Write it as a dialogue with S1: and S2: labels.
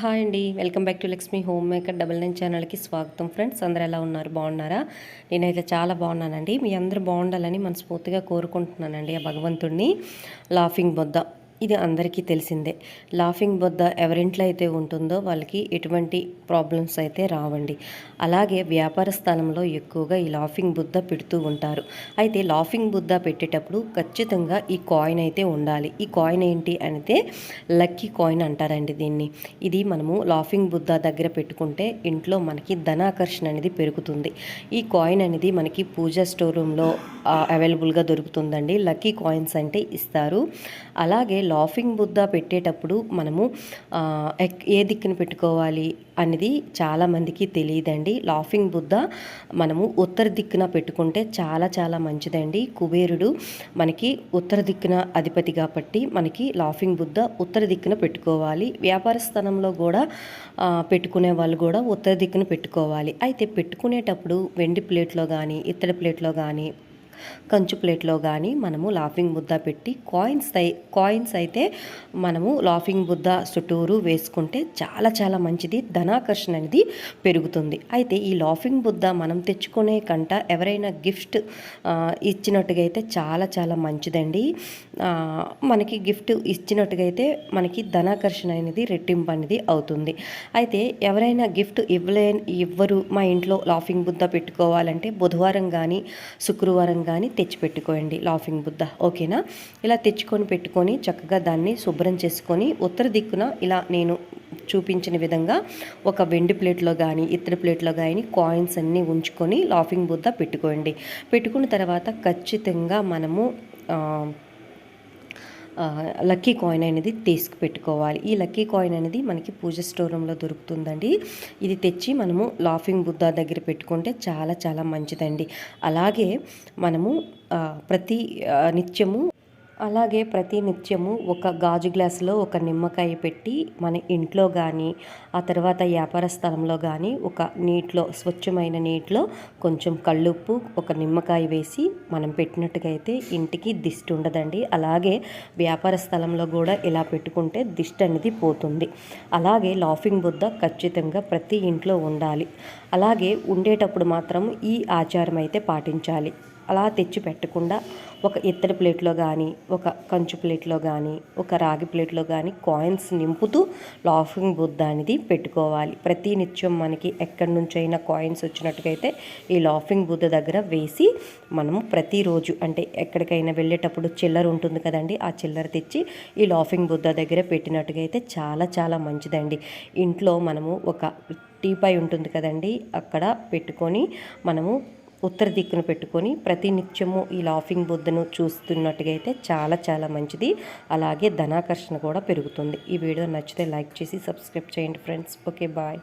S1: Hi అండి. Welcome back to Lakshmi home maker double nine ఛానల్కి స్వాగతం ఫ్రెండ్స్. అందరూ ఎలా ఉన్నారు? బాగున్నారా? నేనైతే చాలా బాగున్నానండి. మీ అందరూ బాగుండాలని మనస్ఫూర్తిగా కోరుకుంటున్నానండి ఆ భగవంతుడిని లాఫింగ్ బొద్ద. ఇది అందరికీ తెలిసిందే. లాఫింగ్ బొద్ద ఎవరింట్లో అయితే ఉంటుందో వాళ్ళకి ఎటువంటి ప్రాబ్లమ్స్ అయితే రావండి. అలాగే వ్యాపార స్థలంలో ఎక్కువగా ఈ లాఫింగ్ బుద్ధ పెడుతూ ఉంటారు. అయితే లాఫింగ్ బుద్ధ పెట్టేటప్పుడు ఖచ్చితంగా ఈ కాయిన్ అయితే ఉండాలి. ఈ కాయిన్ ఏంటి అంటే లక్కీ కాయిన్ అంటారండి దీన్ని. ఇది మనము లాఫింగ్ బుద్ధ దగ్గర పెట్టుకుంటే ఇంట్లో మనకి ధనాకర్షణ అనేది పెరుగుతుంది. ఈ కాయిన్ అనేది మనకి పూజా స్టోర్ రూమ్లో అవైలబుల్గా దొరుకుతుందండి. లక్కీ కాయిన్స్ అంటే ఇస్తారు. అలాగే లాఫింగ్ బుద్ధ పెట్టేటప్పుడు మనము ఎక్- ఏ దిక్కున పెట్టుకోవాలి అనేది చాలామందికి తెలియదండి. లాఫింగ్ బుద్ధ మనము ఉత్తర దిక్కున పెట్టుకుంటే చాలా చాలా మంచిదండి. కుబేరుడు మనకి ఉత్తర దిక్కున అధిపతి కాబట్టి మనకి లాఫింగ్ బుద్ధ ఉత్తర దిక్కున పెట్టుకోవాలి. వ్యాపార స్థానంలో కూడా పెట్టుకునే వాళ్ళు కూడా ఉత్తర దిక్కున పెట్టుకోవాలి. అయితే పెట్టుకునేటప్పుడు వెండి ప్లేట్లో కానీ ఇత్తడి ప్లేట్లో కానీ కంచు ప్లేట్లో కానీ మనము లాఫింగ్ బుద్ధ పెట్టి కాయిన్స్ కాయిన్స్ అయితే మనము లాఫింగ్ బుద్ధ చుట్టూరు వేసుకుంటే చాలా చాలా మంచిది. ధనాకర్షణ అనేది పెరుగుతుంది. అయితే ఈ లాఫింగ్ బుద్ధ మనం తెచ్చుకునే కంట ఎవరైనా గిఫ్ట్ ఇచ్చినట్టుగా అయితే చాలా చాలా మంచిదండి. మనకి గిఫ్ట్ ఇచ్చినట్టుగా అయితే మనకి ధనాకర్షణ అనేది రెట్టింపు అనేది అవుతుంది. అయితే ఎవరైనా గిఫ్ట్ ఇవ్వలే ఇవ్వరు మా ఇంట్లో లాఫింగ్ బుద్ధ పెట్టుకోవాలంటే బుధవారం కానీ శుక్రవారం కానీ తెచ్చి పెట్టుకోండి లాఫింగ్ బుద్ధ ఓకేనా? ఇలా తెచ్చుకొని పెట్టుకొని చక్కగా దాన్ని శుభ్రం చేసుకొని ఉత్తర దిక్కున ఇలా నేను చూపించిన విధంగా ఒక వెండి ప్లేట్లో కానీ ఇత్తడి ప్లేట్లో కానీ కాయిన్స్ అన్నీ ఉంచుకొని లాఫింగ్ బుద్ధ పెట్టుకోండి. పెట్టుకున్న తర్వాత ఖచ్చితంగా మనము లక్కీ కాయిన్ అనేది తీసుకు పెట్టుకోవాలి ఈ లక్కీ కాయిన్ అనేది మనకి పూజ స్టోర్ రూమ్లో దొరుకుతుందండి. ఇది తెచ్చి మనము లాఫింగ్ బుద్ధ దగ్గర పెట్టుకుంటే చాలా చాలా మంచిదండి. అలాగే మనము ప్రతి నిత్యము అలాగే ప్రతి నిత్యము ఒక గాజు గ్లాసులో ఒక నిమ్మకాయ పెట్టి మన ఇంట్లో కానీ ఆ తర్వాత వ్యాపార స్థలంలో కానీ ఒక నీటిలో స్వచ్ఛమైన నీటిలో కొంచెం కళ్ళుప్పు ఒక నిమ్మకాయ వేసి మనం పెట్టినట్టుగా అయితే ఇంటికి దిష్టి ఉండదండి. అలాగే వ్యాపార స్థలంలో కూడా ఇలా పెట్టుకుంటే దిష్టి అనేది పోతుంది. అలాగే లాఫింగ్ బుద్ధ ఖచ్చితంగా ప్రతి ఇంట్లో ఉండాలి. అలాగే ఉండేటప్పుడు మాత్రం ఈ ఆచారం అయితే పాటించాలి. అలా తెచ్చి పెట్టకుండా ఒక ఇత్తడి ప్లేట్లో కానీ ఒక కంచు ప్లేట్లో కానీ ఒక రాగి ప్లేట్లో కానీ కాయిన్స్ నింపుతూ లాఫింగ్ బుద్ధ అనేది పెట్టుకోవాలి. ప్రతి నిత్యం మనకి ఎక్కడి నుంచైనా కాయిన్స్ వచ్చినట్టుగైతే ఈ లాఫింగ్ బుద్ధ దగ్గర వేసి మనము ప్రతిరోజు అంటే ఎక్కడికైనా వెళ్ళేటప్పుడు చిల్లర ఉంటుంది కదండి ఆ చిల్లర తెచ్చి ఈ లాఫింగ్ బుద్ధ దగ్గర పెట్టినట్టుగా అయితే చాలా చాలా మంచిదండి. ఇంట్లో మనము ఒక టీపై ఉంటుంది కదండి అక్కడ పెట్టుకొని మనము ఉత్తర దిక్కున పెట్టుకొని ప్రతి నిత్యము ఈ లాఫింగ్ బుద్ధను చూస్తున్నట్టుగా అయితే చాలా చాలా మంచిది. అలాగే ధనాకర్షణ కూడా పెరుగుతుంది. ఈ వీడియో నచ్చితే లైక్ చేసి సబ్స్క్రైబ్ చేయండి ఫ్రెండ్స్. Okay bye